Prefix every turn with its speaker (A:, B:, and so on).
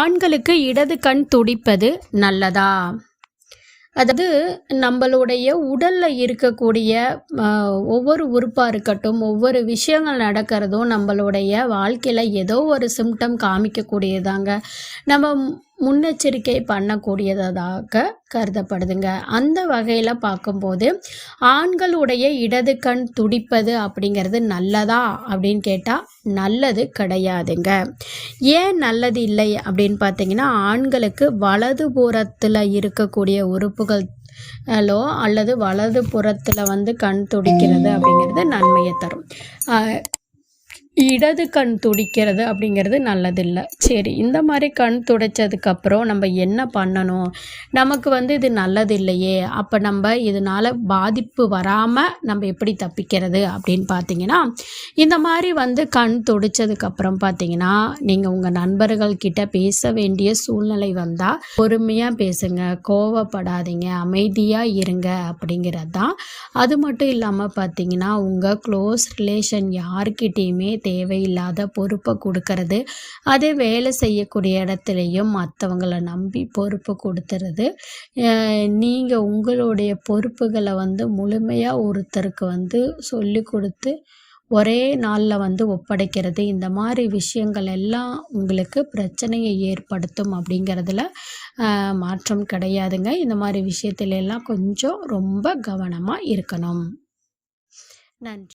A: ஆண்களுக்கு இடது கண் துடிப்பது நல்லதா? அதாவது நம்மளுடைய உடலில் இருக்கக்கூடிய ஒவ்வொரு உறுப்பாக இருக்கட்டும் ஒவ்வொரு விஷயங்கள் நடக்கிறதும் நம்மளுடைய வாழ்க்கையில் ஏதோ ஒரு சிம்டம் காமிக்கக்கூடியதாங்க. நம்ம முன்னெச்சரிக்கை பண்ணக்கூடியதாக கருதப்படுதுங்க. அந்த வகையில் பார்க்கும்போது ஆண்களுடைய இடது கண் துடிப்பது அப்படிங்கிறது நல்லதா அப்படின்னு கேட்டால் நல்லது கிடையாதுங்க. ஏன் நல்லது இல்லை அப்படின்னு பார்த்தீங்கன்னா ஆண்களுக்கு வலது புறத்தில் இருக்கக்கூடிய உறுப்புகள் ஹலோ அல்லது வலது புறத்தில் வந்து கண் துடிக்கிறது அப்படிங்கிறது நன்மையை தரும். இடது கண் துடிக்கிறது அப்படிங்கிறது நல்லதில்லை. சரி இந்த மாதிரி கண் துடைச்சதுக்கப்புறம் நம்ம என்ன பண்ணணும்? நமக்கு வந்து இது நல்லது இல்லையே அப்போ நம்ம இதனால் பாதிப்பு வராமல் நம்ம எப்படி தப்பிக்கிறது அப்படின்னு பார்த்தீங்கன்னா இந்த மாதிரி வந்து கண் துடைச்சதுக்கப்புறம் பார்த்தீங்கன்னா நீங்கள் உங்கள் நண்பர்கள்கிட்ட பேச வேண்டிய சூழ்நிலை வந்தால் பொறுமையாக பேசுங்க கோவப்படாதீங்க அமைதியாக இருங்க அப்படிங்கிறது தான். அது மட்டும் இல்லாமல் பார்த்தீங்கன்னா உங்கள் க்ளோஸ் ரிலேஷன் யாருக்கிட்டேயுமே தேவையில்லாத பொறுப்பை கொடுக்கறது. அதே வேலை செய்யக்கூடிய இடத்துலையும் மற்றவங்கள நம்பி பொறுப்பு கொடுத்துறது. நீங்கள் உங்களுடைய பொறுப்புகளை வந்து முழுமையாக ஒருத்தருக்கு வந்து சொல்லி கொடுத்து ஒரே நாளில் வந்து ஒப்படைக்கிறது. இந்த மாதிரி விஷயங்கள் எல்லாம் உங்களுக்கு பிரச்சனையை ஏற்படுத்தும் அப்படிங்கிறதுல மாற்றம் கிடையாதுங்க. இந்த மாதிரி விஷயத்துல எல்லாம் கொஞ்சம் ரொம்ப கவனமாக இருக்கணும். நன்றி.